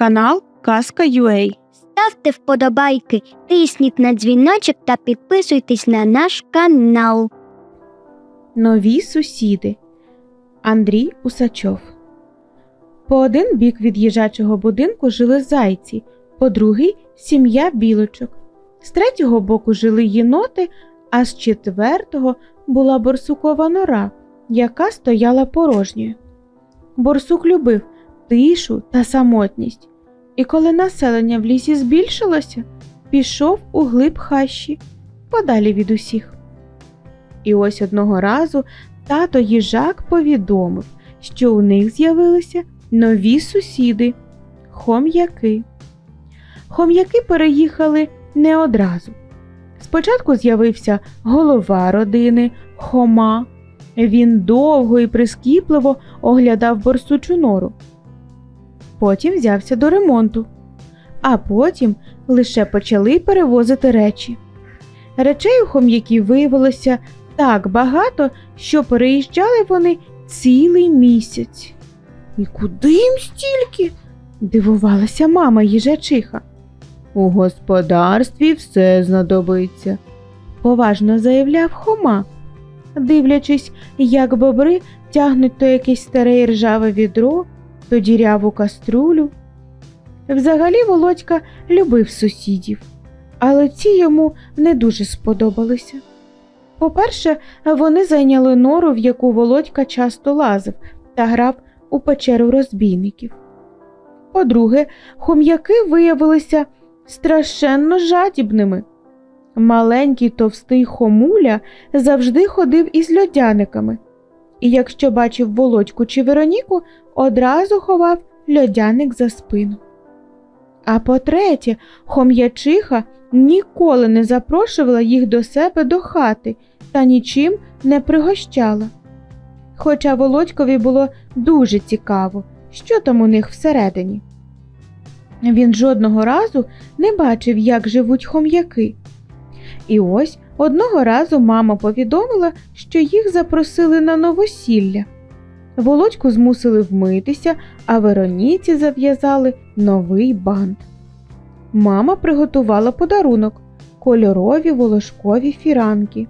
канал Казка UA. Ставте вподобайки, тисніть на дзвіночок та підписуйтесь на наш канал. Нові сусіди. Андрій Усачов. По один бік від їжачого будинку жили зайці, по другий сім'я білочок. З третього боку жили єноти, а з четвертого була борсукова нора, яка стояла порожньою. Борсук любив тишу та самотність, і коли населення в лісі збільшилося, пішов у глиб хащі, подалі від усіх. І ось одного разу тато їжак повідомив, що у них з'явилися нові сусіди хом'яки. Хом'яки переїхали не одразу. Спочатку з'явився голова родини Хома. Він довго і прискіпливо оглядав борсучу нору. Потім взявся до ремонту, а потім лише почали перевозити речі. Речей у хом'яків виявилося так багато, що переїжджали вони цілий місяць. І куди їм стільки? дивувалася мама їжачиха. У господарстві все знадобиться, поважно заявляв Хома, дивлячись, як бобри тягнуть то якесь старе ржаве відро, то діряву каструлю. Взагалі Володька любив сусідів, але ці йому не дуже сподобалися. По-перше, вони зайняли нору, в яку Володька часто лазив та грав у печеру розбійників. По-друге, хом'яки виявилися страшенно жадібними. Маленький товстий хомуля завжди ходив із льодяниками, і якщо бачив Володьку чи Вероніку, одразу ховав льодяник за спину. А по-третє, хом'ячиха ніколи не запрошувала їх до себе до хати та нічим не пригощала. Хоча Володькові було дуже цікаво, що там у них всередині. Він жодного разу не бачив, як живуть хом'яки. І ось одного разу мама повідомила, що їх запросили на новосілля. Володьку змусили вмитися, а Вероніці зав'язали новий бант. Мама приготувала подарунок кольорові волошкові фіранки,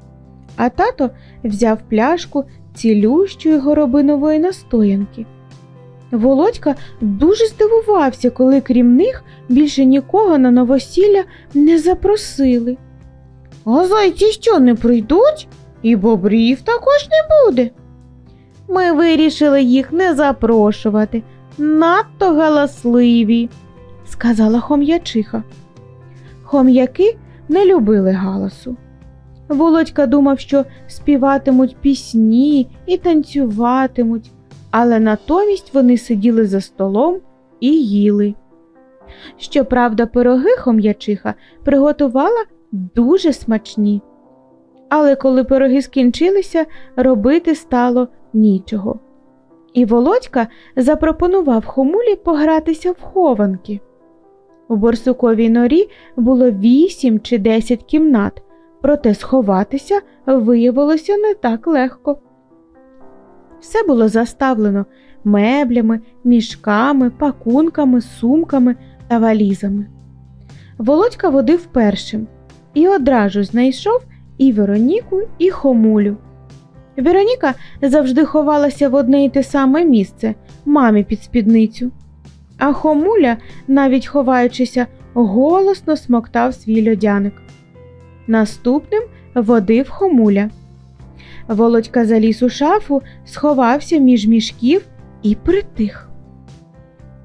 а тато взяв пляшку цілющої горобинової настоянки. Володька дуже здивувався, коли крім них більше нікого на новосілля не запросили. А зайці що не прийдуть? І бобрів також не буде. Ми вирішили їх не запрошувати, надто галасливі, сказала хом'ячиха. Хом'яки не любили галасу. Володька думав, що співатимуть пісні і танцюватимуть, але натомість вони сиділи за столом і їли. Щоправда, пироги хом'ячиха приготувала дуже смачні. Але коли пироги скінчилися, робити стало нічого. І Володька запропонував хомулі погратися в хованки. У борсуковій норі було вісім чи десять кімнат, проте сховатися виявилося не так легко. Все було заставлено меблями, мішками, пакунками, сумками та валізами. Володька водив першим і одразу знайшов і Вероніку, і Хомулю. Вероніка завжди ховалася в одне й те саме місце мамі під спідницю, а Хомуля, навіть ховаючися, голосно смоктав свій льодяник. Наступним водив Хомуля. Володька заліз у шафу, сховався між мішків і притих.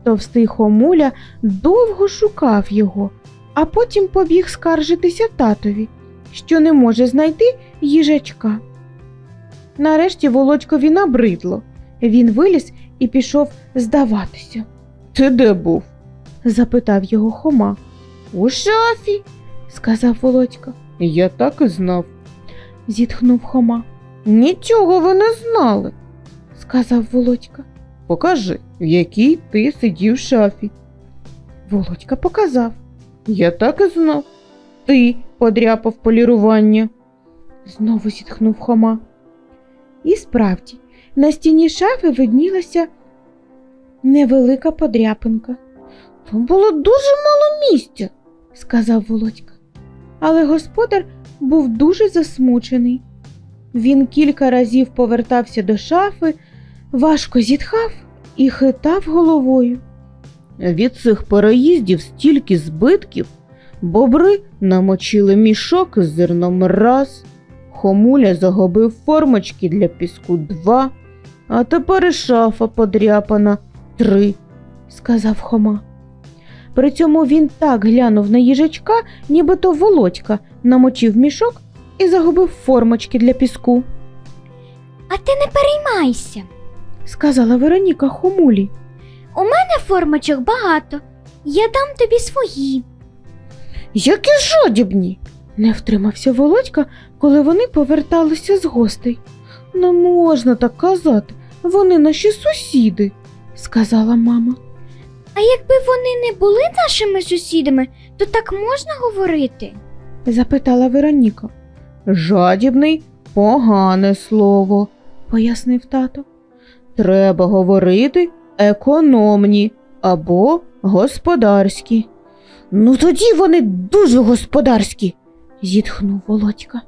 Товстий Хомуля довго шукав його, а потім побіг скаржитися татові, що не може знайти їжачка. Нарешті Володькові набридло. Він виліз і пішов здаватися. Ти де був? запитав його Хома. У шафі, сказав Володька. Я так і знав. Зітхнув Хома. Нічого ви не знали, сказав Володька. Покажи, в якій ти сидів в шафі. Володька показав. Я так і знав. Ти подряпав полірування. Знову зітхнув Хома. І справді, на стіні шафи виднілася невелика подряпинка. Там було дуже мало місця. сказав Володька. Але господар був дуже засмучений. Він кілька разів повертався до шафи, важко зітхав і хитав головою. Від цих переїздів стільки збитків. Бобри намочили мішок з зерном раз, хомуля загубив формочки для піску два, а тепер і шафа подряпана три. сказав Хома. При цьому він так глянув на їжачка, нібито Володька намочив мішок і загубив формочки для піску, А ти не переймайся. сказала Вероніка Хомулі. У мене формочок багато. Я дам тобі свої. Які жадібні! Не втримався Володька, коли вони поверталися з гостей. Не можна так казати, вони наші сусіди. сказала мама. А якби вони не були нашими сусідами, то так можна говорити. запитала Вероніка, Жадібний погане слово. пояснив тато. Треба говорити економні або господарські. Ну тоді вони дуже господарські. зітхнув Володька.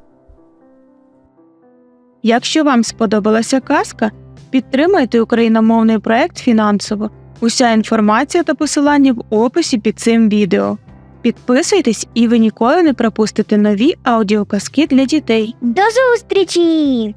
Якщо вам сподобалася казка, підтримайте україномовний проект фінансово. Уся інформація та посилання в описі під цим відео. Підписуйтесь, і ви ніколи не пропустите нові аудіоказки для дітей. До зустрічі!